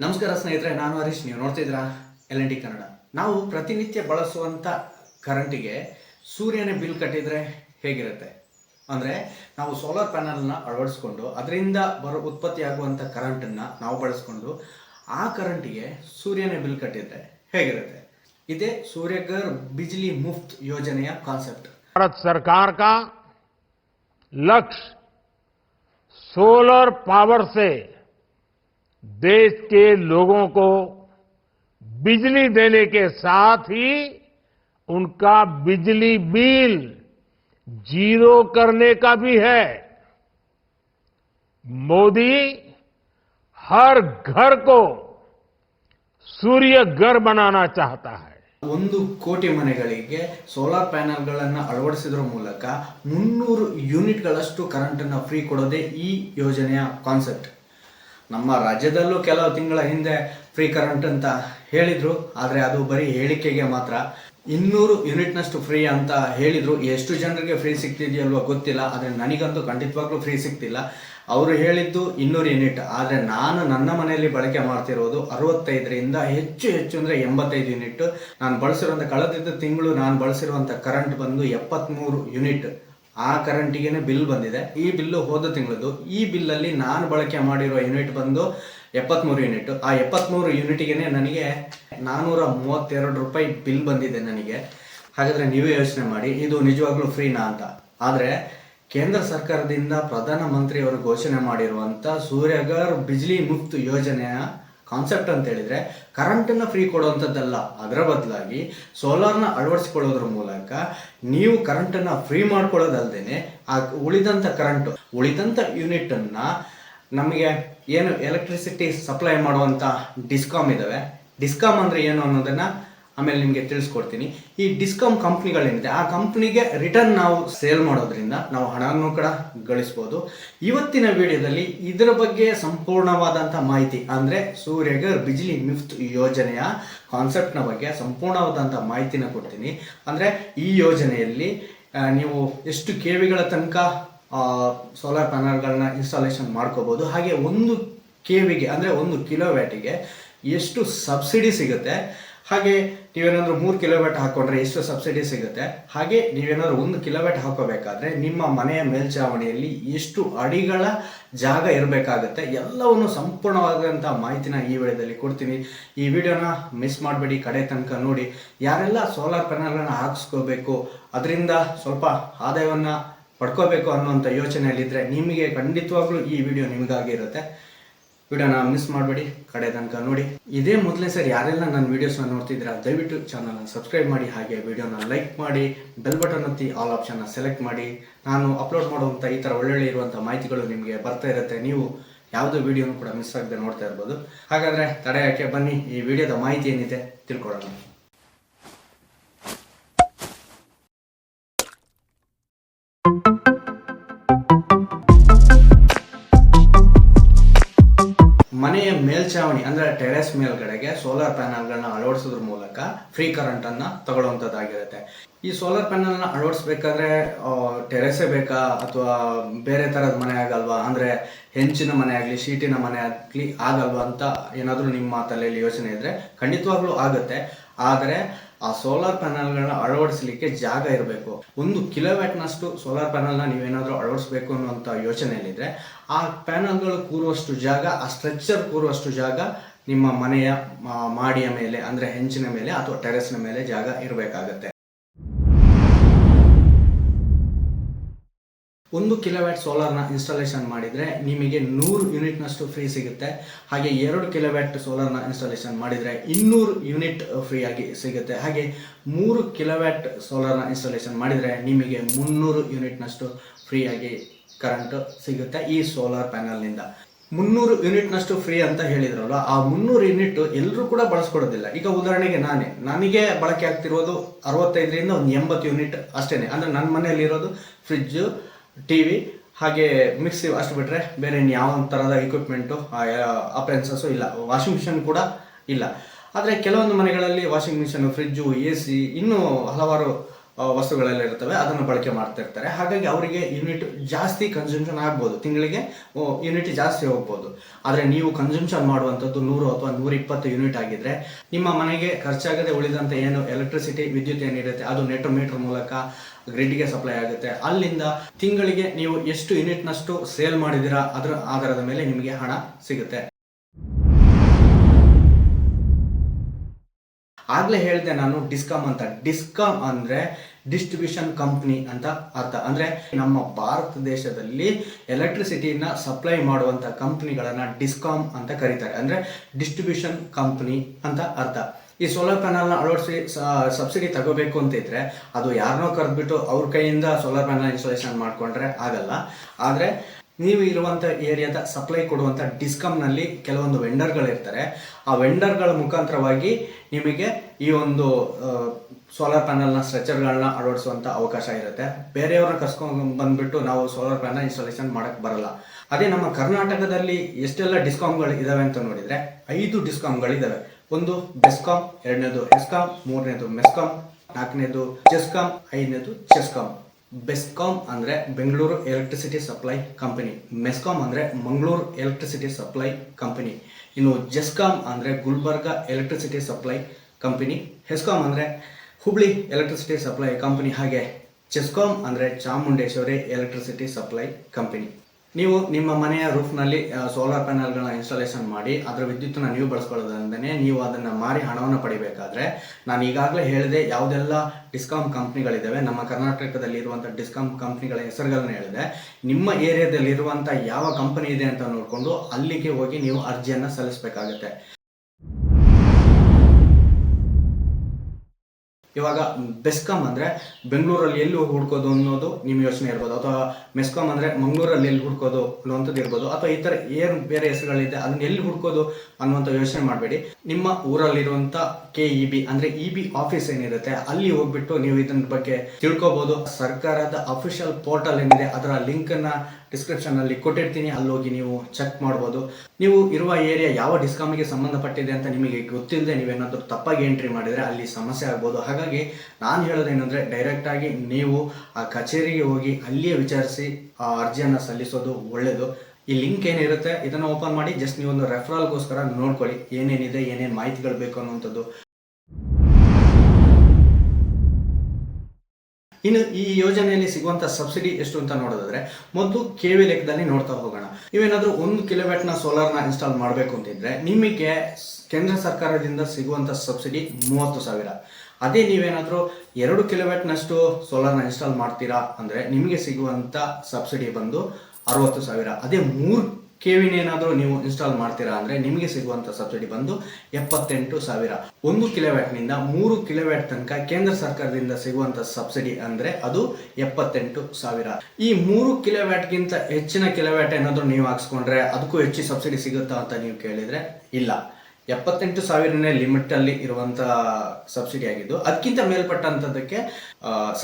ನಮಸ್ಕಾರ ಸ್ನೇಹಿತರೆ, ನಾನು ಹರೀಶ್. ನೀವು ನೋಡ್ತಿದ್ದೀರಾ ಎಲ್ ಎನ್ ಡಿ ಕನ್ನಡ. ನಾವು ಪ್ರತಿನಿತ್ಯ ಬಳಸುವಂಥ ಕರೆಂಟಿಗೆ ಸೂರ್ಯನೇ ಬಿಲ್ ಕಟ್ಟಿದರೆ ಹೇಗಿರುತ್ತೆ? ಅಂದರೆ ನಾವು ಸೋಲಾರ್ ಪ್ಯಾನಲ್ನ ಅಳವಡಿಸ್ಕೊಂಡು ಅದರಿಂದ ಬರೋ ಉತ್ಪತ್ತಿಯಾಗುವಂಥ ಕರೆಂಟನ್ನು ನಾವು ಬಳಸ್ಕೊಂಡು ಆ ಕರೆಂಟಿಗೆ ಸೂರ್ಯನೇ ಬಿಲ್ ಕಟ್ಟಿದ್ರೆ ಹೇಗಿರುತ್ತೆ? ಇದೇ ಸೂರ್ಯಗರ್ ಬಿಜಲಿ ಮುಫ್ತ್ ಯೋಜನೆಯ ಕಾನ್ಸೆಪ್ಟ್ ಭಾರತ ಸರ್ಕಾರ ಲಕ್ಷ ಸೋಲಾರ್ ಪಾವರ್ ಸೇ देश के लोगों को बिजली देने के साथ ही उनका बिजली बिल जीरो करने का भी है मोदी हर घर को सूर्य घर बनाना चाहता है ಒಂದು ಕೋಟಿ ಮನೆಗಳಿಗೆ ಸೋಲಾರ್ ಪ್ಯಾನಲ್ಗಳನ್ನು ಅಳವಡಿಸಿದ್ರ ಮೂಲಕ ಮುನ್ನೂರು ಯೂನಿಟ್ಗಳಷ್ಟು ಕರೆಂಟನ್ನು ಫ್ರೀ ಕೊಡೋದೇ ಈ ಯೋಜನೆಯ ಕಾನ್ಸೆಪ್ಟ್ ನಮ್ಮ ರಾಜ್ಯದಲ್ಲೂ ಕೆಲವು ತಿಂಗಳ ಹಿಂದೆ ಫ್ರೀ ಕರೆಂಟ್ ಅಂತ ಹೇಳಿದ್ರು, ಆದರೆ ಅದು ಬರೀ ಹೇಳಿಕೆಗೆ ಮಾತ್ರ. ಇನ್ನೂರು ಯೂನಿಟ್ನಷ್ಟು ಫ್ರೀ ಅಂತ ಹೇಳಿದರು. ಎಷ್ಟು ಜನರಿಗೆ ಫ್ರೀ ಸಿಗ್ತಿದೆಯಲ್ವೋ ಗೊತ್ತಿಲ್ಲ, ಆದರೆ ನನಗಂತೂ ಖಂಡಿತವಾಗ್ಲೂ ಫ್ರೀ ಸಿಗ್ತಿಲ್ಲ. ಅವರು ಹೇಳಿದ್ದು ಇನ್ನೂರು ಯೂನಿಟ್ ಆದರೆ ನಾನು ನನ್ನ ಮನೆಯಲ್ಲಿ ಬಳಕೆ ಮಾಡ್ತಿರೋದು ಅರವತ್ತೈದರಿಂದ ಹೆಚ್ಚು ಹೆಚ್ಚು ಅಂದರೆ ಎಂಬತ್ತೈದು ಯೂನಿಟ್ ನಾನು ಬಳಸಿರುವಂಥ ಕಳೆದಿದ್ದ ತಿಂಗಳು ನಾನು ಬಳಸಿರುವಂಥ ಕರೆಂಟ್ ಬಂದು ಎಪ್ಪತ್ತ್ಮೂರು ಯೂನಿಟ್ ಆ ಕರೆಂಟಿಗೆ ಬಿಲ್ ಬಂದಿದೆ. ಈ ಬಿಲ್ಲು ಹೋದ ತಿಂಗಳದ್ದು ಈ ಬಿಲ್ಲಲ್ಲಿ ನಾನು ಬಳಕೆ ಮಾಡಿರುವ ಯೂನಿಟ್ ಬಂದು ಎಪ್ಪತ್ತ್ಮೂರು ಯೂನಿಟ್ ಆ ಎಪ್ಪತ್ತ್ಮೂರು ಯೂನಿಟ್ಗೆ ನನಗೆ ನಾನ್ನೂರ ಮೂವತ್ತೆರಡು ರೂಪಾಯಿ ಬಿಲ್ ಬಂದಿದೆ ನನಗೆ. ಹಾಗಾದರೆ ನೀವೇ ಯೋಚನೆ ಮಾಡಿ, ಇದು ನಿಜವಾಗ್ಲೂ ಫ್ರೀನಾ ಅಂತ. ಆದರೆ ಕೇಂದ್ರ ಸರ್ಕಾರದಿಂದ ಪ್ರಧಾನಮಂತ್ರಿಯವರು ಘೋಷಣೆ ಮಾಡಿರುವಂಥ ಸೂರ್ಯಗರ್ ಬಿಜ್ಲಿ ಮುಕ್ತ್ ಯೋಜನೆಯ ಕಾನ್ಸೆಪ್ಟ್ ಅಂತ ಹೇಳಿದ್ರೆ ಕರೆಂಟನ್ನು ಫ್ರೀ ಕೊಡುವಂಥದ್ದಲ್ಲ, ಅದರ ಬದಲಾಗಿ ಸೋಲಾರ್ನ ಅಳವಡಿಸಿಕೊಳ್ಳೋದ್ರ ಮೂಲಕ ನೀವು ಕರೆಂಟನ್ನು ಫ್ರೀ ಮಾಡ್ಕೊಳ್ಳೋದಲ್ದೇನೆ ಆ ಉಳಿದಂಥ ಕರೆಂಟ್ ಉಳಿದಂಥ ಯೂನಿಟನ್ನು ನಮಗೆ ಏನು ಎಲೆಕ್ಟ್ರಿಸಿಟಿ ಸಪ್ಲೈ ಮಾಡುವಂಥ ಡಿಸ್ಕಾಮ್ ಇದ್ದಾವೆ ಡಿಸ್ಕಾಮ್ ಅಂದರೆ ಏನು ಅನ್ನೋದನ್ನು ಆಮೇಲೆ ನಿಮಗೆ ತಿಳಿಸ್ಕೊಡ್ತೀನಿ. ಈ ಡಿಸ್ಕಾಮ್ ಕಂಪ್ನಿಗಳೇನಿದೆ ಆ ಕಂಪ್ನಿಗೆ ರಿಟರ್ನ್ ನಾವು ಸೇಲ್ ಮಾಡೋದ್ರಿಂದ ನಾವು ಹಣವನ್ನು ಕೂಡ ಗಳಿಸ್ಬೋದು. ಇವತ್ತಿನ ವಿಡಿಯೋದಲ್ಲಿ ಇದರ ಬಗ್ಗೆ ಸಂಪೂರ್ಣವಾದಂಥ ಮಾಹಿತಿ, ಅಂದರೆ ಸೂರ್ಯಗರ್ ಬಿಜ್ಲಿ ಮಿಫ್ತ್ ಯೋಜನೆಯ ಕಾನ್ಸೆಪ್ಟ್ನ ಬಗ್ಗೆ ಸಂಪೂರ್ಣವಾದಂಥ ಮಾಹಿತಿನ ಕೊಡ್ತೀನಿ. ಅಂದರೆ ಈ ಯೋಜನೆಯಲ್ಲಿ ನೀವು ಎಷ್ಟು ಕೆ ವಿಗಳ ತನಕ ಸೋಲಾರ್ ಪ್ಯಾನಲ್ಗಳನ್ನ ಇನ್ಸ್ಟಾಲೇಷನ್ ಮಾಡ್ಕೋಬೋದು. ಹಾಗೆ ಒಂದು ಕೆ ವಿಗೆ ಅಂದರೆ ಒಂದು ಕಿಲೋವ್ಯಾಟಿಗೆ ಎಷ್ಟು ಸಬ್ಸಿಡಿ ಸಿಗುತ್ತೆ. ಹಾಗೆ ನೀವೇನಾದರೂ ಮೂರು ಕಿಲೋವ್ಯಾಟ್ ಹಾಕೊಂಡ್ರೆ ಎಷ್ಟು ಸಬ್ಸಿಡಿ ಸಿಗುತ್ತೆ. ಹಾಗೆ ನೀವೇನಾದ್ರೂ ಒಂದು ಕಿಲೋವ್ಯಾಟ್ ಹಾಕೋಬೇಕಾದ್ರೆ ನಿಮ್ಮ ಮನೆಯ ಮೇಲ್ಛಾವಣಿಯಲ್ಲಿ ಎಷ್ಟು ಅಡಿಗಳ ಜಾಗ ಇರಬೇಕಾಗುತ್ತೆ ಎಲ್ಲವನ್ನು ಸಂಪೂರ್ಣವಾದಂಥ ಮಾಹಿತಿನ ಈ ವಿಡಿಯೋದಲ್ಲಿ ಕೊಡ್ತೀನಿ. ಈ ವಿಡಿಯೋನ ಮಿಸ್ ಮಾಡಬೇಡಿ, ಕಡೆ ತನಕ ನೋಡಿ. ಯಾರೆಲ್ಲ ಸೋಲಾರ್ ಪ್ಯಾನಲ್ಗಳನ್ನ ಹಾಕಿಸ್ಕೋಬೇಕು, ಅದರಿಂದ ಸ್ವಲ್ಪ ಆದಾಯವನ್ನು ಪಡ್ಕೋಬೇಕು ಅನ್ನುವಂಥ ಯೋಚನೆಯಲ್ಲಿದ್ದರೆ ನಿಮಗೆ ಖಂಡಿತವಾಗ್ಲೂ ಈ ವಿಡಿಯೋ ನಿಮಗಾಗಿರುತ್ತೆ ವಿಡಿಯೋನ ಮಿಸ್ ಮಾಡಬೇಡಿ, ಕಡೆ ತನಕ ನೋಡಿ. ಇದೇ ಮೊದಲನೇ ಸರಿ, ಯಾರೆಲ್ಲ ನನ್ನ ವೀಡಿಯೋಸ್ನ ನೋಡ್ತಿದ್ದೀರಾ, ದಯವಿಟ್ಟು ಚಾನಲ್ನ ಸಬ್ಸ್ಕ್ರೈಬ್ ಮಾಡಿ, ಹಾಗೆ ವಿಡಿಯೋನ ಲೈಕ್ ಮಾಡಿ ಬೆಲ್ ಬಟನ್ ಒತ್ತಿ ಆಲ್ ಆಪ್ಷನ್ನ ಸೆಲೆಕ್ಟ್ ಮಾಡಿ. ನಾನು ಅಪ್ಲೋಡ್ ಮಾಡುವಂಥ ಈ ಥರ ಒಳ್ಳೊಳ್ಳೆ ಇರುವಂಥ ಮಾಹಿತಿಗಳು ನಿಮಗೆ ಬರ್ತಾ ಇರುತ್ತೆ. ನೀವು ಯಾವುದೇ ವಿಡಿಯೋನು ಕೂಡ ಮಿಸ್ ಆಗದೆ ನೋಡ್ತಾ ಇರ್ಬೋದು. ಹಾಗಾದರೆ ತಡೆ ಯಾಕೆ ಬನ್ನಿ, ಈ ವಿಡಿಯೋದ ಮಾಹಿತಿ ಏನಿದೆ ತಿಳ್ಕೊಳ್ಳೋಣ. ಮೇಲ್ಛಾವಣಿ ಅಂದ್ರೆ ಟೆರೆಸ್ ಮೇಲ್ಗಡೆಗೆ ಸೋಲಾರ್ ಪ್ಯಾನಲ್ಗಳನ್ನ ಅಳವಡಿಸೋದ್ರ ಮೂಲಕ ಫ್ರೀ ಕರೆಂಟ್ ಅನ್ನ ತಗೊಳ್ಳುವಂಥದ್ದಾಗಿರುತ್ತೆ. ಈ ಸೋಲಾರ್ ಪ್ಯಾನಲ್ನ ಅಳವಡಿಸ್ಬೇಕಾದ್ರೆ ಟೆರೆಸೇ ಬೇಕಾ? ಅಥವಾ ಬೇರೆ ತರದ ಮನೆ ಆಗಲ್ವಾ? ಅಂದ್ರೆ ಹೆಂಚಿನ ಮನೆ ಆಗಲಿ, ಶೀಟಿನ ಮನೆ ಆಗಲಿ ಆಗಲ್ವಾ ಅಂತ ಏನಾದರೂ ನಿಮ್ಮ ತಲೆಯಲ್ಲಿ ಯೋಚನೆ ಇದ್ರೆ ಖಂಡಿತವಾಗ್ಲೂ ಆಗುತ್ತೆ. ಆದರೆ ಆ ಸೋಲಾರ್ ಪ್ಯಾನಲ್ಗಳನ್ನ ಅಳವಡಿಸಲಿಕ್ಕೆ ಜಾಗ ಇರಬೇಕು. ಒಂದು ಕಿಲೋವ್ಯಾಟ್ನಷ್ಟು ಸೋಲಾರ್ ಪ್ಯಾನಲ್ನ ನೀವೇನಾದರೂ ಅಳವಡಿಸಬೇಕು ಅನ್ನುವಂಥ ಯೋಚನೆಯಲ್ಲಿದ್ದರೆ ಆ ಪ್ಯಾನಲ್ಗಳು ಕೂರುವಷ್ಟು ಜಾಗ, ಆ ಸ್ಟ್ರಕ್ಚರ್ ಕೂರುವಷ್ಟು ಜಾಗ ನಿಮ್ಮ ಮನೆಯ ಮಾಡಿಯ ಮೇಲೆ, ಅಂದರೆ ಹೆಂಚಿನ ಮೇಲೆ ಅಥವಾ ಟೆರೆಸ್ನ ಮೇಲೆ ಜಾಗ ಇರಬೇಕಾಗತ್ತೆ. ಒಂದು ಕಿಲೋವ್ಯಾಟ್ ಸೋಲಾರ್ನ ಇನ್ಸ್ಟಾಲೇಷನ್ ಮಾಡಿದರೆ ನಿಮಗೆ ನೂರು ಯೂನಿಟ್ನಷ್ಟು ಫ್ರೀ ಸಿಗುತ್ತೆ. ಹಾಗೆ ಎರಡು ಕಿಲೋವ್ಯಾಟ್ ಸೋಲಾರ್ನ ಇನ್ಸ್ಟಾಲೇಷನ್ ಮಾಡಿದರೆ ಇನ್ನೂರು ಯೂನಿಟ್ ಫ್ರೀಯಾಗಿ ಸಿಗುತ್ತೆ. ಹಾಗೆ ಮೂರು ಕಿಲೋವ್ಯಾಟ್ ಸೋಲಾರ್ನ ಇನ್ಸ್ಟಾಲೇಷನ್ ಮಾಡಿದರೆ ನಿಮಗೆ ಮುನ್ನೂರು ಯೂನಿಟ್ನಷ್ಟು ಫ್ರೀಯಾಗಿ ಕರೆಂಟ್ ಸಿಗುತ್ತೆ ಈ ಸೋಲಾರ್ ಪ್ಯಾನಲ್ನಿಂದ ಮುನ್ನೂರು ಯೂನಿಟ್ನಷ್ಟು ಫ್ರೀ ಅಂತ ಹೇಳಿದ್ರಲ್ಲ ಆ ಮುನ್ನೂರು ಯೂನಿಟ್ ಎಲ್ಲರೂ ಕೂಡ ಬಳಸ್ಕೊಡೋದಿಲ್ಲ. ಈಗ ಉದಾಹರಣೆಗೆ ನಾನೇ. ನನಗೆ ಬಳಕೆ ಆಗ್ತಿರೋದು ಅರವತ್ತೈದರಿಂದ ಒಂದು ಎಂಬತ್ತು ಯೂನಿಟ್ ಅಷ್ಟೇ ಅಂದರೆ ನನ್ನ ಮನೆಯಲ್ಲಿ ಇರೋದು ಫ್ರಿಜ್ಜು ಟಿ ವಿ ಹಾಗೆ ಮಿಕ್ಸಿ ಅಷ್ಟು ಬಿಟ್ಟರೆ ಬೇರೆ ಯಾವ ಥರದ ಇಕ್ವಿಪ್ಮೆಂಟು ಅಪ್ಲೈನ್ಸಸ್ಸು ಇಲ್ಲ. ವಾಷಿಂಗ್ ಮಿಷಿನ್ ಕೂಡ ಇಲ್ಲ. ಆದರೆ ಕೆಲವೊಂದು ಮನೆಗಳಲ್ಲಿ washing machine fridge A C ಇನ್ನೂ ಹಲವಾರು ವಸ್ತುಗಳೆಲ್ಲ ಇರ್ತವೆ, ಅದನ್ನು ಬಳಕೆ ಮಾಡ್ತಾ ಇರ್ತಾರೆ. ಹಾಗಾಗಿ ಅವರಿಗೆ ಯೂನಿಟ್ ಜಾಸ್ತಿ ಕನ್ಸಂಪ್ಷನ್ ಆಗ್ಬೋದು. ತಿಂಗಳಿಗೆ ಯೂನಿಟ್ ಜಾಸ್ತಿ ಹೋಗ್ಬೋದು. ಆದರೆ ನೀವು ಕನ್ಸಂಪ್ಷನ್ ಮಾಡುವಂಥದ್ದು ನೂರು ಅಥವಾ ನೂರ ಇಪ್ಪತ್ತು ಯೂನಿಟ್ ಆಗಿದ್ರೆ, ನಿಮ್ಮ ಮನೆಗೆ ಖರ್ಚಾಗದೆ ಉಳಿದಂತೆ ಏನು ಎಲೆಕ್ಟ್ರಿಸಿಟಿ ವಿದ್ಯುತ್ ಏನಿರುತ್ತೆ, ಅದು ನೆಟ್ ಮೂಲಕ ಗ್ರಿಡ್ಗೆ ಸಪ್ಲೈ ಆಗುತ್ತೆ. ಅಲ್ಲಿಂದ ತಿಂಗಳಿಗೆ ನೀವು ಎಷ್ಟು ಯೂನಿಟ್ನಷ್ಟು ಸೇಲ್ ಮಾಡಿದಿರಾ ಅದರ ಆಧಾರದ ಮೇಲೆ ನಿಮಗೆ ಹಣ ಸಿಗುತ್ತೆ. ಆಗ್ಲೇ ಹೇಳಿದೆ ನಾನು ಡಿಸ್ಕಾಮ್ ಅಂತ. ಡಿಸ್ಕಾಮ್ ಅಂದ್ರೆ ಡಿಸ್ಟ್ರಿಬ್ಯೂಷನ್ ಕಂಪ್ನಿ ಅಂತ ಅರ್ಥ. ಅಂದ್ರೆ ನಮ್ಮ ಭಾರತ ದೇಶದಲ್ಲಿ ಎಲೆಕ್ಟ್ರಿಸಿಟಿನ ಸಪ್ಲೈ ಮಾಡುವಂತ ಕಂಪ್ನಿಗಳನ್ನು ಡಿಸ್ಕಾಮ್ ಅಂತ ಕರೀತಾರೆ. ಅಂದ್ರೆ ಡಿಸ್ಟ್ರಿಬ್ಯೂಷನ್ ಕಂಪ್ನಿ ಅಂತ ಅರ್ಥ. ಈ ಸೋಲಾರ್ ಪ್ಯಾನಲ್ನ ಅಳವಡಿಸಿ ಸಬ್ಸಿಡಿ ತಗೋಬೇಕು ಅಂತ ಇದ್ರೆ ಅದು ಯಾರನ್ನೋ ಕರೆದ್ಬಿಟ್ಟು ಅವ್ರ ಕೈಯಿಂದ ಸೋಲಾರ್ ಪ್ಯಾನಲ್ ಇನ್ಸ್ಟಾಲೇಷನ್ ಮಾಡ್ಕೊಂಡ್ರೆ ಆಗಲ್ಲ. ಆದ್ರೆ ನೀವು ಇರುವಂತ ಏರಿಯಾದ ಸಪ್ಲೈ ಕೊಡುವಂತ ಡಿಸ್ಕಮ್ನಲ್ಲಿ ಕೆಲವೊಂದು ವೆಂಡರ್ಗಳಿರ್ತಾರೆ ಆ ವೆಂಡರ್ಗಳ ಮುಖಾಂತರವಾಗಿ ನಿಮಗೆ ಈ ಒಂದು ಸೋಲಾರ್ ಪ್ಯಾನಲ್ನ ಸ್ಟ್ರೆಚರ್ಗಳನ್ನ ಅಳವಡಿಸುವಂಥ ಅವಕಾಶ ಇರುತ್ತೆ. ಬೇರೆಯವ್ರನ್ನ ಕರ್ಸ್ಕೊಂಡು ಬಂದ್ಬಿಟ್ಟು ನಾವು ಸೋಲಾರ್ ಪ್ಯಾನಲ್ ಇನ್ಸ್ಟಾಲೇಷನ್ ಮಾಡಕ್ ಬರಲ್ಲ. ಅದೇ ನಮ್ಮ ಕರ್ನಾಟಕದಲ್ಲಿ ಎಷ್ಟೆಲ್ಲ ಡಿಸ್ಕಾಮ್ಗಳು ಇದಾವೆ ಅಂತ ನೋಡಿದ್ರೆ ಐದು ಡಿಸ್ಕಾಮ್ಗಳು ಇದಾವೆ. ಒಂದು ಬೆಸ್ಕಾಮ್ ಎರಡನೇದು ಎಸ್ಕಾಮ್ ಮೂರನೇದು ಮೆಸ್ಕಾಮ್ ನಾಲ್ಕನೇದು ಚೆಸ್ಕಾಮ್ ಐದನೇದು ಚೆಸ್ಕಾಮ್ ಬೆಸ್ಕಾಮ್ ಅಂದ್ರೆ Bengaluru electricity supply company MESCOM ಅಂದ್ರೆ ಮಂಗಳೂರು ಎಲೆಕ್ಟ್ರಿಸಿಟಿ ಸಪ್ಲೈ ಕಂಪನಿ ಇನ್ನು ಜೆಸ್ಕಾಮ್ ಅಂದ್ರೆ Gulbarga electricity supply company HESCOM ಅಂದ್ರೆ ಹುಬ್ಳಿ ಎಲೆಕ್ಟ್ರಿಸಿಟಿ ಸಪ್ಲೈ ಕಂಪನಿ ಹಾಗೆ ಚೆಸ್ಕಾಮ್ ಅಂದ್ರೆ ಚಾಮುಂಡೇಶ್ವರಿ ಎಲೆಕ್ಟ್ರಿಸಿಟಿ ಸಪ್ಲೈ ಕಂಪನಿ ನೀವು ನಿಮ್ಮ ಮನೆಯ ರೂಫ್ನಲ್ಲಿ ಸೋಲಾರ್ ಪ್ಯಾನಲ್ಗಳನ್ನ ಇನ್ಸ್ಟಾಲೇಷನ್ ಮಾಡಿ, ಅದರ ವಿದ್ಯುತ್ತನ್ನ ನೀವು ಬಳಸ್ಕೊಳ್ಳೋದ್ರಿಂದನೇ ನೀವು ಅದನ್ನ ಮಾರಿ ಹಣವನ್ನು ಪಡಿಬೇಕಾದ್ರೆ, ನಾನು ಈಗಾಗಲೇ ಹೇಳಿದೆ ಯಾವುದೆಲ್ಲ ಡಿಸ್ಕಾಮ್ ಕಂಪ್ನಿಗಳಿದ್ದಾವೆ ನಮ್ಮ ಕರ್ನಾಟಕದಲ್ಲಿ ಇರುವಂಥ ಡಿಸ್ಕಾಮ್ ಕಂಪ್ನಿಗಳ ಹೆಸರುಗಳನ್ನ ಹೇಳಿದೆ, ನಿಮ್ಮ ಏರಿಯಾದಲ್ಲಿ ಏರಿಯಾದಲ್ಲಿರುವಂಥ ಯಾವ ಕಂಪನಿ ಇದೆ ಅಂತ ನೋಡಿಕೊಂಡು ಅಲ್ಲಿಗೆ ಹೋಗಿ ನೀವು ಅರ್ಜಿಯನ್ನು ಸಲ್ಲಿಸಬೇಕಾಗುತ್ತೆ. ಇವಾಗ ಬೆಸ್ಕಾಮ್ ಅಂದ್ರೆ ಬೆಂಗಳೂರಲ್ಲಿ ಎಲ್ಲಿ ಹೋಗಿ ಹುಡ್ಕೋದು ಅನ್ನೋದು ನಿಮ್ಮ ಯೋಚನೆ ಇರ್ಬೋದು. ಅಥವಾ ಮೆಸ್ಕಾಮ್ ಅಂದ್ರೆ ಮಂಗಳೂರಲ್ಲಿ ಎಲ್ಲಿ ಹುಡ್ಕೋದು ಅನ್ನೋಂಥದ್ದು ಇರ್ಬೋದು. ಅಥವಾ ಈ ಥರ ಏನು ಬೇರೆ ಹೆಸರುಗಳಿದೆ, ಅದನ್ನ ಎಲ್ಲಿ ಹುಡ್ಕೋದು ಅನ್ನುವಂಥ ಯೋಚನೆ ಮಾಡಬೇಡಿ. ನಿಮ್ಮ ಊರಲ್ಲಿರುವಂಥ ಕೆ ಇ ಬಿ ಅಂದ್ರೆ ಇ ಬಿ ಆಫೀಸ್ ಏನಿರುತ್ತೆ, ಅಲ್ಲಿ ಹೋಗ್ಬಿಟ್ಟು ನೀವು ಇದನ್ನ ಬಗ್ಗೆ ತಿಳ್ಕೊಬಹುದು ಸರ್ಕಾರದ ಅಫಿಷಿಯಲ್ ಪೋರ್ಟಲ್ ಏನಿದೆ, ಅದರ ಲಿಂಕ್ ಅನ್ನ ಡಿಸ್ಕ್ರಿಪ್ಷನ್ ಅಲ್ಲಿ ಕೊಟ್ಟಿರ್ತೀನಿ ಅಲ್ಲಿ ಹೋಗಿ ನೀವು ಚೆಕ್ ಮಾಡ್ಬೋದು. ನೀವು ಇರುವ ಏರಿಯಾ ಯಾವ ಡಿಸ್ಕಾಮ್ಗೆ ಸಂಬಂಧಪಟ್ಟಿದೆ ಅಂತ ನಿಮಗೆ ಗೊತ್ತಿಲ್ಲದೆ ನೀವೇನಾದ್ರೂ ತಪ್ಪಾಗಿ ಎಂಟ್ರಿ ಮಾಡಿದ್ರೆ ಅಲ್ಲಿ ಸಮಸ್ಯೆ ಆಗ್ಬೋದು. ಹಾಗಾಗಿ ನಾನು ಹೇಳೋದೇನೆಂದರೆ ಡೈರೆಕ್ಟ್ ಆಗಿ ನೀವು ಆ ಕಚೇರಿಗೆ ಹೋಗಿ ಅಲ್ಲಿಯೇ ವಿಚಾರಿಸಿ ಆ ಅರ್ಜಿಯನ್ನು ಸಲ್ಲಿಸೋದು ಒಳ್ಳೆಯದು ಈ ಲಿಂಕ್ ಏನಿರುತ್ತೆ, ಇದನ್ನು ಓಪನ್ ಮಾಡಿ ಜಸ್ಟ್ ನೀವು ಒಂದು ರೆಫರಲ್ಗೋಸ್ಕರ ನೋಡ್ಕೊಳ್ಳಿ, ಏನೇನಿದೆ, ಏನೇನು ಮಾಹಿತಿಗಳು ಬೇಕು ಅನ್ನುವಂಥದ್ದು. ಇನ್ನು ಈ ಯೋಜನೆಯಲ್ಲಿ ಸಿಗುವಂತ ಸಬ್ಸಿಡಿ ಎಷ್ಟು ಅಂತ ನೋಡೋದಾದ್ರೆ, ಮೊದಲು ಕೆ ವಿ ಲೆಕ್ಕದಲ್ಲಿ ನೋಡ್ತಾ ಹೋಗೋಣ. ನೀವೇನಾದ್ರೂ ಒಂದು ಕಿಲೋವ್ಯಾಟ್ನ ಸೋಲಾರ್ನ ಇನ್ಸ್ಟಾಲ್ ಮಾಡಬೇಕು ಅಂತಿದ್ರೆ, ನಿಮಗೆ ಕೇಂದ್ರ ಸರ್ಕಾರದಿಂದ ಸಿಗುವಂತ ಸಬ್ಸಿಡಿ ಮೂವತ್ತು ಸಾವಿರ. ಅದೇ ನೀವೇನಾದ್ರೂ ಎರಡು ಕಿಲೋವ್ಯಾಟ್ನಷ್ಟು ಸೋಲಾರ್ನ ಇನ್ಸ್ಟಾಲ್ ಮಾಡ್ತೀರಾ ಅಂದ್ರೆ, ನಿಮಗೆ ಸಿಗುವಂತ ಸಬ್ಸಿಡಿ ಬಂದು ಅರವತ್ತು ಸಾವಿರ. ಅದೇ ಮೂರು ಕೆ ಏನಾದರೂ ನೀವು ಇನ್ಸ್ಟಾಲ್ ಮಾಡ್ತೀರಾ ಅಂದ್ರೆ ನಿಮಗೆ ಸಿಗುವಂಥ ಸಬ್ಸಿಡಿ ಬಂದು ಎಪ್ಪತ್ತೆಂಟು ಸಾವಿರ. ಒಂದು ಕಿಲೋವ್ಯಾಟ್ನಿಂದ ಮೂರು ಕಿಲೋವ್ಯಾಟ್ ತನಕ ಕೇಂದ್ರ ಸರ್ಕಾರದಿಂದ ಸಿಗುವಂಥ ಸಬ್ಸಿಡಿ ಅಂದ್ರೆ ಅದು ಎಪ್ಪತ್ತೆಂಟು ಸಾವಿರ. ಈ ಮೂರು ಕಿಲೋವ್ಯಾಟ್ಗಿಂತ ಹೆಚ್ಚಿನ ಕಿಲೋವ್ಯಾಟ್ ಏನಾದರೂ ನೀವು ಹಾಕ್ಸ್ಕೊಂಡ್ರೆ ಅದಕ್ಕೂ ಹೆಚ್ಚು ಸಬ್ಸಿಡಿ ಸಿಗುತ್ತಾ ಅಂತ ನೀವು ಕೇಳಿದ್ರೆ ಇಲ್ಲ. ಎಪ್ಪತ್ತೆಂಟು ಸಾವಿರನೇ ಲಿಮಿಟ್ ಅಲ್ಲಿ ಇರುವಂತ ಸಬ್ಸಿಡಿ ಆಗಿದ್ದು, ಅದಕ್ಕಿಂತ ಮೇಲ್ಪಟ್ಟಂತದಕ್ಕೆ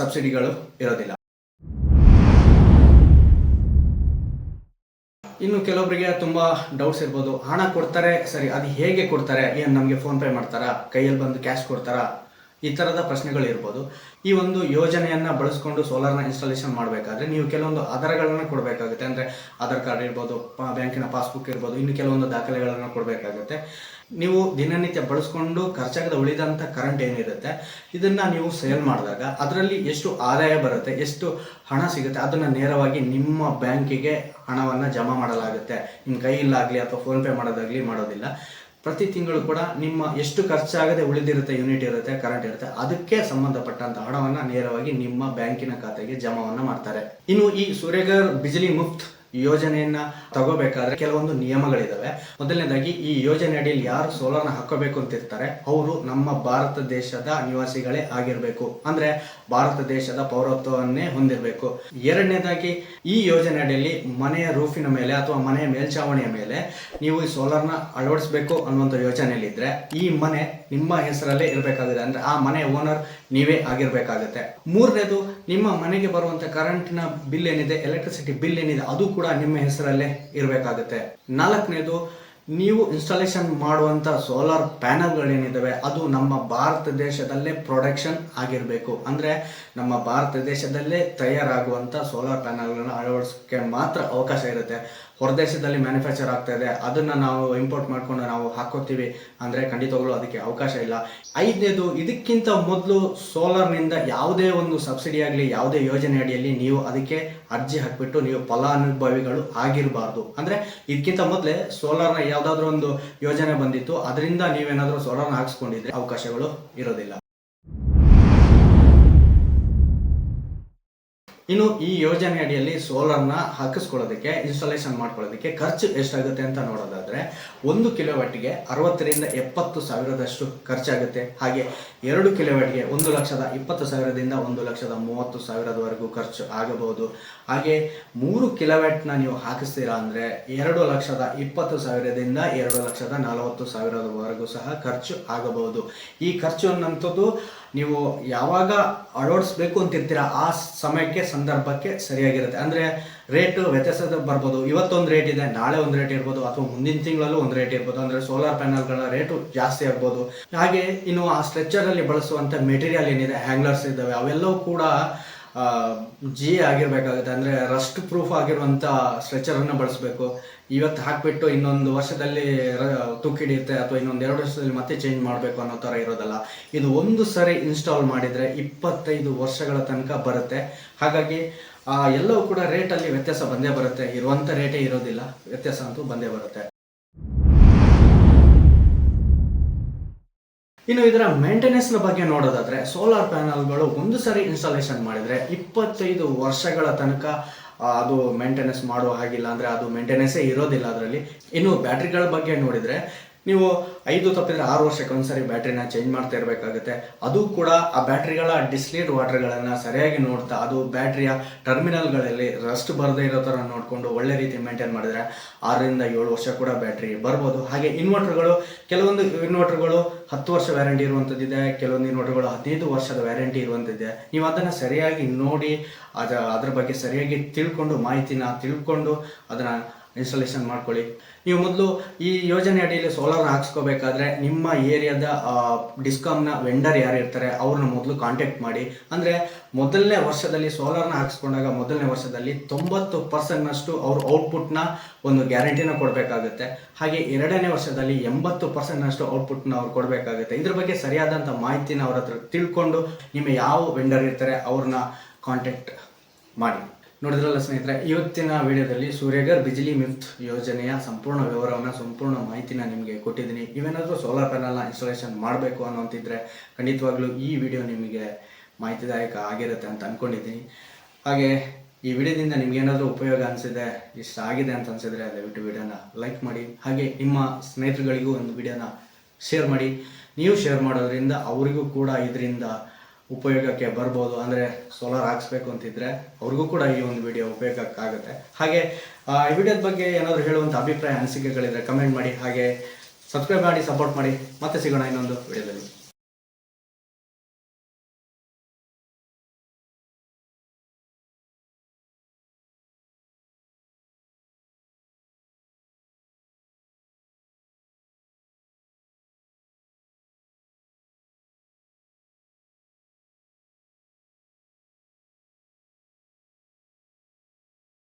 ಸಬ್ಸಿಡಿಗಳು ಇರೋದಿಲ್ಲ. ಇನ್ನು ಕೆಲವೊಬ್ಬರಿಗೆ ತುಂಬ ಡೌಟ್ಸ್ ಇರ್ಬೋದು. ಹಣ ಕೊಡ್ತಾರೆ, ಸರಿ, ಅದು ಹೇಗೆ ಕೊಡ್ತಾರೆ, ಏನು ನಮಗೆ ಫೋನ್ ಪೇ ಮಾಡ್ತಾರಾ, ಕೈಯಲ್ಲಿ ಬಂದು ಕ್ಯಾಶ್ ಕೊಡ್ತಾರಾ, ಈ ಥರದ ಪ್ರಶ್ನೆಗಳು ಇರ್ಬೋದು. ಈ ಒಂದು ಯೋಜನೆಯನ್ನು ಬಳಸ್ಕೊಂಡು ಸೋಲಾರ್ನ ಇನ್ಸ್ಟಾಲೇಷನ್ ಮಾಡಬೇಕಾದ್ರೆ ನೀವು ಕೆಲವೊಂದು ಆಧಾರಗಳನ್ನು ಕೊಡಬೇಕಾಗುತ್ತೆ. ಅಂದರೆ ಆಧಾರ್ ಕಾರ್ಡ್ ಇರ್ಬೋದು ಬ್ಯಾಂಕಿನ ಪಾಸ್ಬುಕ್ ಇರ್ಬೋದು, ಇನ್ನು ಕೆಲವೊಂದು ದಾಖಲೆಗಳನ್ನು ಕೊಡಬೇಕಾಗುತ್ತೆ. ನೀವು ದಿನನಿತ್ಯ ಬಳಸ್ಕೊಂಡು ಖರ್ಚಾಗದ ಉಳಿದಂಥ ಕರೆಂಟ್ ಏನಿರುತ್ತೆ, ಇದನ್ನ ನೀವು ಸೇಲ್ ಮಾಡಿದಾಗ ಅದರಲ್ಲಿ ಎಷ್ಟು ಆದಾಯ ಬರುತ್ತೆ, ಎಷ್ಟು ಹಣ ಸಿಗುತ್ತೆ, ಅದನ್ನ ನೇರವಾಗಿ ನಿಮ್ಮ ಬ್ಯಾಂಕಿಗೆ ಹಣವನ್ನ ಜಮಾ ಮಾಡಲಾಗುತ್ತೆ. ನಿಮ್ಮ ಕೈಯಲ್ಲಾಗಲಿ ಅಥವಾ ಫೋನ್ ಪೇ ಮಾಡೋದಾಗ್ಲಿ ಮಾಡೋದಿಲ್ಲ. ಪ್ರತಿ ತಿಂಗಳು ಕೂಡ ನಿಮ್ಮ ಎಷ್ಟು ಖರ್ಚಾಗದೆ ಉಳಿದಿರುತ್ತೆ ಯೂನಿಟ್ ಇರುತ್ತೆ ಕರೆಂಟ್ ಇರುತ್ತೆ, ಅದಕ್ಕೆ ಸಂಬಂಧಪಟ್ಟಂತ ಹಣವನ್ನ ನೇರವಾಗಿ ನಿಮ್ಮ ಬ್ಯಾಂಕಿನ ಖಾತೆಗೆ ಜಮಾವನ್ನ ಮಾಡ್ತಾರೆ. ಇನ್ನು ಈ ಸೂರ್ಯಗರ್ ಬಿಜಲಿ ಮುಫ್ತ್ ಯೋಜನೆಯನ್ನ ತಗೋಬೇಕಾದ್ರೆ ಕೆಲವೊಂದು ನಿಯಮಗಳಿದಾವೆ. ಮೊದಲನೇದಾಗಿ ಈ ಯೋಜನೆ ಅಡಿಯಲ್ಲಿ ಯಾರು ಸೋಲಾರ್ನ ಹಾಕೋಬೇಕು ಅಂತ ಇರ್ತಾರೆ ಅವರು ನಮ್ಮ ಭಾರತ ದೇಶದ ನಿವಾಸಿಗಳೇ ಆಗಿರ್ಬೇಕು. ಅಂದ್ರೆ ಭಾರತ ದೇಶದ ಪೌರತ್ವವನ್ನೇ ಹೊಂದಿರಬೇಕು. ಎರಡನೇದಾಗಿ, ಈ ಯೋಜನೆ ಅಡಿಯಲ್ಲಿ ಮನೆಯ ರೂಫಿನ ಮೇಲೆ ಅಥವಾ ಮನೆಯ ಮೇಲ್ಛಾವಣಿಯ ಮೇಲೆ ನೀವು ಈ ಸೋಲಾರ್ನ ಅಳವಡಿಸಬೇಕು ಅನ್ನುವಂಥ ಯೋಜನೆಯಲ್ಲಿದ್ರೆ, ಈ ಮನೆ ನಿಮ್ಮ ಹೆಸರಲ್ಲೇ ಇರಬೇಕಾಗುತ್ತೆ. ಅಂದ್ರೆ ಆ ಮನೆ ಓನರ್ ನೀವೇ ಆಗಿರ್ಬೇಕಾಗುತ್ತೆ. ಮೂರನೇದು, ನಿಮ್ಮ ಮನೆಗೆ ಬರುವಂತ ಕರೆಂಟ್ನ ಬಿಲ್ ಏನಿದೆ, ಎಲೆಕ್ಟ್ರಿಸಿಟಿ ಬಿಲ್ ಏನಿದೆ, ಅದು ಕೂಡ ನಿಮ್ಮ ಹೆಸರಲ್ಲೇ ಇರಬೇಕಾಗುತ್ತೆ. ನಾಲ್ಕನೇದು ನೀವು ಇನ್ಸ್ಟಾಲೇಷನ್ ಮಾಡುವಂಥ ಸೋಲಾರ್ ಪ್ಯಾನಲ್ಗಳೇನಿದ್ದಾವೆ ಅದು ನಮ್ಮ ಭಾರತ ದೇಶದಲ್ಲೇ ಪ್ರೊಡಕ್ಷನ್ ಆಗಿರಬೇಕು. ಅಂದರೆ ನಮ್ಮ ಭಾರತ ದೇಶದಲ್ಲೇ ತಯಾರಾಗುವಂಥ ಸೋಲಾರ್ ಪ್ಯಾನಲ್ಗಳನ್ನ ಅಳವಡಿಸೋಕ್ಕೆ ಮಾತ್ರ ಅವಕಾಶ ಇರುತ್ತೆ. ಹೊರದೇಶದಲ್ಲಿ ಮ್ಯಾನುಫ್ಯಾಕ್ಚರ್ ಆಗ್ತಾ ಇದೆ. ಅದನ್ನು ನಾವು ಇಂಪೋರ್ಟ್ ಮಾಡ್ಕೊಂಡು ನಾವು ಹಾಕೋತೀವಿ. ಅಂದರೆ ಖಂಡಿತವಾಗ್ಲೂ ಅದಕ್ಕೆ ಅವಕಾಶ ಇಲ್ಲ. ಐದನೇದು, ಇದಕ್ಕಿಂತ ಮೊದಲು ಸೋಲಾರ್ನಿಂದ ಯಾವುದೇ ಒಂದು ಸಬ್ಸಿಡಿ ಆಗಲಿ, ಯಾವುದೇ ಯೋಜನೆ ಅಡಿಯಲ್ಲಿ ನೀವು ಅದಕ್ಕೆ ಅರ್ಜಿ ಹಾಕಿಬಿಟ್ಟು ನೀವು ಫಲಾನುಭವಿಗಳು ಆಗಿರಬಾರ್ದು. ಅಂದರೆ ಇದಕ್ಕಿಂತ ಮೊದಲೇ ಸೋಲಾರ್ನ ಯಾವುದಾದ್ರೂ ಒಂದು ಯೋಜನೆ ಬಂದಿತ್ತು. ಅದರಿಂದ ನೀವೇನಾದರೂ ಸೋಲಾರ್ನ ಹಾಕ್ಸ್ಕೊಂಡಿದ್ರೆ ಅವಕಾಶಗಳು ಇರೋದಿಲ್ಲ. ಇನ್ನು ಈ ಯೋಜನೆ ಅಡಿಯಲ್ಲಿ ಸೋಲಾರ್ನ ಹಾಕಿಸ್ಕೊಳ್ಳೋದಕ್ಕೆ ಇನ್ಸ್ಟಾಲೇಷನ್ ಮಾಡ್ಕೊಳ್ಳೋದಕ್ಕೆ ಖರ್ಚು ಎಷ್ಟಾಗುತ್ತೆ ಅಂತ ನೋಡೋದಾದ್ರೆ, ಒಂದು ಕಿಲೋವಾಟ್ಗೆ ಅರವತ್ತರಿಂದ ಎಪ್ಪತ್ತು ಸಾವಿರದಷ್ಟು ಖರ್ಚಾಗುತ್ತೆ. ಹಾಗೆ ಎರಡು ಕಿಲೋವ್ಯಾಟ್ಗೆ ಒಂದು ಲಕ್ಷದ ಇಪ್ಪತ್ತು ಸಾವಿರದಿಂದ ಒಂದು ಲಕ್ಷದ ಮೂವತ್ತು ಸಾವಿರದವರೆಗೂ ಖರ್ಚು ಆಗಬಹುದು. ಹಾಗೆ ಮೂರು ಕಿಲೋವ್ಯಾಟ್ನ ನೀವು ಹಾಕಿಸ್ತೀರಾ ಅಂದರೆ ಎರಡು ಲಕ್ಷದ ಇಪ್ಪತ್ತು ಸಾವಿರದಿಂದ ಎರಡು ಲಕ್ಷದ ನಲವತ್ತು ಸಾವಿರದವರೆಗೂ ಸಹ ಖರ್ಚು ಆಗಬಹುದು. ಈ ಖರ್ಚು ಅನ್ನೋಂಥದ್ದು ನೀವು ಯಾವಾಗ ಅಳವಡಿಸ್ಬೇಕು ಅಂತಿರ್ತೀರ ಆ ಸಮಯಕ್ಕೆ, ಸಂದರ್ಭಕ್ಕೆ ಸರಿಯಾಗಿರುತ್ತೆ. ಅಂದರೆ ರೇಟು ವ್ಯತ್ಯಾಸ ಬರ್ಬೋದು. ಇವತ್ತೊಂದು ರೇಟ್ ಇದೆ, ನಾಳೆ ಒಂದು ರೇಟ್ ಇರ್ಬೋದು, ಅಥವಾ ಮುಂದಿನ ತಿಂಗಳಲ್ಲೂ ಒಂದು ರೇಟ್ ಇರ್ಬೋದು. ಅಂದರೆ ಸೋಲಾರ್ ಪ್ಯಾನಲ್ಗಳ ರೇಟು ಜಾಸ್ತಿ ಆಗ್ಬೋದು. ಹಾಗೆ ಇನ್ನು ಆ ಸ್ಟ್ರೆಚ್ಚರಲ್ಲಿ ಬಳಸುವಂಥ ಮೆಟೀರಿಯಲ್ ಏನಿದೆ ಹ್ಯಾಂಗ್ಲರ್ಸ್ ಇದ್ದಾವೆ, ಅವೆಲ್ಲವೂ ಕೂಡ ಜಿ ಆಗಿರಬೇಕಾಗುತ್ತೆ. ಅಂದರೆ ರಸ್ಟ್ ಪ್ರೂಫ್ ಆಗಿರುವಂಥ ಸ್ಟ್ರೆಚರನ್ನು ಬಳಸಬೇಕು. ಇವತ್ತು ಹಾಕಿಬಿಟ್ಟು ಇನ್ನೊಂದು ವರ್ಷದಲ್ಲಿ, ರ- ತುಕ್ಕು ಹಿಡಿಯುತ್ತೆ, ಅಥವಾ ಇನ್ನೊಂದು ಎರಡು ವರ್ಷದಲ್ಲಿ ಮತ್ತೆ ಚೇಂಜ್ ಮಾಡಬೇಕು ಅನ್ನೋ ಥರ ಇರೋದಲ್ಲ. ಇದು ಒಂದು ಸರಿ ಇನ್ಸ್ಟಾಲ್ ಮಾಡಿದರೆ ಇಪ್ಪತ್ತೈದು ವರ್ಷಗಳ ತನಕ ಬರುತ್ತೆ. ಹಾಗಾಗಿ ಆ, ಎಲ್ಲವೂ ಕೂಡ ರೇಟಲ್ಲಿ ವ್ಯತ್ಯಾಸ ಬಂದೇ ಬರುತ್ತೆ. ಇರುವಂಥ ರೇಟೇ ಇರೋದಿಲ್ಲ. ವ್ಯತ್ಯಾಸ ಅಂತೂ ಬಂದೇ ಬರುತ್ತೆ. ಇನ್ನು ಇದರ ಮೇಂಟೆನೆನ್ಸ್ನ ಬಗ್ಗೆ ನೋಡೋದಾದ್ರೆ ಸೋಲಾರ್ ಪ್ಯಾನಲ್ಗಳು ಒಂದು ಸಾರಿ ಇನ್ಸ್ಟಾಲೇಷನ್ ಮಾಡಿದ್ರೆ ಇಪ್ಪತ್ತೈದು ವರ್ಷಗಳ ತನಕ ಅದು ಮೇಂಟೆನೆನ್ಸ್ ಮಾಡುವ ಹಾಗಿಲ್ಲ ಅಂದ್ರೆ ಅದು ಮೇಂಟೆನೆನ್ಸೇ ಇರೋದಿಲ್ಲ ಅದರಲ್ಲಿ. ಇನ್ನು ಬ್ಯಾಟ್ರಿಗಳ ಬಗ್ಗೆ ನೋಡಿದ್ರೆ ನೀವು ಐದು ತಪ್ಪಿದ್ರೆ ಆರು ವರ್ಷಕ್ಕೆ ಒಂದ್ಸರಿ ಬ್ಯಾಟ್ರಿನ ಚೇಂಜ್ ಮಾಡ್ತಾ ಇರಬೇಕಾಗುತ್ತೆ. ಅದು ಕೂಡ ಆ ಬ್ಯಾಟ್ರಿಗಳ ಡಿಸ್ಲೇಟ್ ವಾಟರ್ಗಳನ್ನು ಸರಿಯಾಗಿ ನೋಡ್ತಾ, ಅದು ಬ್ಯಾಟ್ರಿಯ ಟರ್ಮಿನಲ್ಗಳಲ್ಲಿ ರಸ್ಟ್ ಬರದೇ ಇರೋ ಥರ ನೋಡಿಕೊಂಡು ಒಳ್ಳೆ ರೀತಿ ಮೇಂಟೈನ್ ಮಾಡಿದ್ರೆ ಆರರಿಂದ ಏಳು ವರ್ಷ ಕೂಡ ಬ್ಯಾಟ್ರಿ ಬರ್ಬೋದು. ಹಾಗೆ ಇನ್ವರ್ಟರ್ಗಳು, ಕೆಲವೊಂದು ಇನ್ವರ್ಟರ್ಗಳು ಹತ್ತು ವರ್ಷ ವ್ಯಾರಂಟಿ ಇರುವಂಥದ್ದಿದೆ, ಕೆಲವೊಂದು ಇನ್ವರ್ಟರ್ಗಳು ಹದಿನೈದು ವರ್ಷದ ವ್ಯಾರಂಟಿ ಇರುವಂಥದ್ದಿದೆ. ನೀವು ಅದನ್ನು ಸರಿಯಾಗಿ ನೋಡಿ, ಅದ, ಅದ್ರ ಬಗ್ಗೆ ಸರಿಯಾಗಿ ತಿಳ್ಕೊಂಡು, ಮಾಹಿತಿನ ತಿಳ್ಕೊಂಡು ಅದನ್ನು ಇನ್ಸ್ಟಾಲೇಷನ್ ಮಾಡ್ಕೊಳ್ಳಿ. ನೀವು ಮೊದಲು ಈ ಯೋಜನೆ ಅಡಿಯಲ್ಲಿ ಸೋಲಾರ್ ಹಾಕ್ಸ್ಕೋಬೇಕಾದ್ರೆ ನಿಮ್ಮ ಏರಿಯಾದ ಡಿಸ್ಕಾಮ್ನ ವೆಂಡರ್ ಯಾರು ಇರ್ತಾರೆ ಅವ್ರನ್ನ ಮೊದಲು ಕಾಂಟ್ಯಾಕ್ಟ್ ಮಾಡಿ. ಅಂದರೆ ಮೊದಲನೇ ವರ್ಷದಲ್ಲಿ ಸೋಲಾರ್ನ ಹಾಕ್ಸ್ಕೊಂಡಾಗ ಮೊದಲನೇ ವರ್ಷದಲ್ಲಿ ತೊಂಬತ್ತು ಪರ್ಸೆಂಟ್ನಷ್ಟು ಅವ್ರ ಔಟ್ಪುಟ್ನ ಒಂದು ಗ್ಯಾರಂಟಿನ ಕೊಡಬೇಕಾಗುತ್ತೆ. ಹಾಗೆ ಎರಡನೇ ವರ್ಷದಲ್ಲಿ ಎಂಬತ್ತು ಪರ್ಸೆಂಟ್ನಷ್ಟು ಔಟ್ಪುಟ್ನ ಅವ್ರು ಕೊಡಬೇಕಾಗುತ್ತೆ. ಇದ್ರ ಬಗ್ಗೆ ಸರಿಯಾದಂಥ ಮಾಹಿತಿನ ಅವ್ರ ಹತ್ರ ತಿಳ್ಕೊಂಡು ನಿಮ್ಮ ಯಾವ ವೆಂಡರ್ ಇರ್ತಾರೆ ಅವ್ರನ್ನ ಕಾಂಟ್ಯಾಕ್ಟ್ ಮಾಡಿ. ನೋಡಿದ್ರಲ್ಲ ಸ್ನೇಹಿತರೆ, ಇವತ್ತಿನ ವಿಡಿಯೋದಲ್ಲಿ ಸೂರ್ಯಗರ್ ಬಿಜ್ಲಿ ಮಿಫ್ತ್ ಯೋಜನೆಯ ಸಂಪೂರ್ಣ ವಿವರವನ್ನು, ಸಂಪೂರ್ಣ ಮಾಹಿತಿನ ನಿಮಗೆ ಕೊಟ್ಟಿದ್ದೀನಿ. ಇವೇನಾದರೂ ಸೋಲಾರ್ ಪ್ಯಾನಲ್ನ ಇನ್ಸ್ಟಾಲೇಷನ್ ಮಾಡಬೇಕು ಅನ್ನೋಂತಿದ್ರೆ ಖಂಡಿತವಾಗ್ಲೂ ಈ ವಿಡಿಯೋ ನಿಮಗೆ ಮಾಹಿತಿದಾಯಕ ಆಗಿರುತ್ತೆ ಅಂತ ಅಂದ್ಕೊಂಡಿದ್ದೀನಿ ಹಾಗೆ ಈ ವಿಡಿಯೋದಿಂದ ನಿಮ್ಗೇನಾದರೂ ಉಪಯೋಗ ಅನಿಸಿದೆ, ಇಷ್ಟ ಆಗಿದೆ ಅಂತ ಅನಿಸಿದ್ರೆ ದಯವಿಟ್ಟು ವಿಡಿಯೋನ ಲೈಕ್ ಮಾಡಿ. ಹಾಗೆ ನಿಮ್ಮ ಸ್ನೇಹಿತರುಗಳಿಗೂ ಒಂದು ವಿಡಿಯೋನ ಶೇರ್ ಮಾಡಿ. ನೀವು ಶೇರ್ ಮಾಡೋದ್ರಿಂದ ಅವರಿಗೂ ಕೂಡ ಇದರಿಂದ ಉಪಯೋಗಕ್ಕೆ ಬರ್ಬೋದು ಅಂದರೆ ಸೋಲಾರ್ ಹಾಕ್ಸ್ಬೇಕು ಅಂತಿದ್ರೆ ಅವ್ರಿಗೂ ಕೂಡ ಈ ಒಂದು ವಿಡಿಯೋ ಉಪಯೋಗಕ್ಕಾಗುತ್ತೆ. ಹಾಗೆ ಈ ವಿಡಿಯೋದ ಬಗ್ಗೆ ಏನಾದರೂ ಹೇಳುವಂಥ ಅಭಿಪ್ರಾಯ, ಅನಿಸಿಕೆಗಳಿದ್ರೆ ಕಮೆಂಟ್ ಮಾಡಿ, ಹಾಗೆ ಸಬ್ಸ್ಕ್ರೈಬ್ ಮಾಡಿ ಸಪೋರ್ಟ್ ಮಾಡಿ. ಮತ್ತೆ ಸಿಗೋಣ ಇನ್ನೊಂದು ವಿಡಿಯೋದಲ್ಲಿ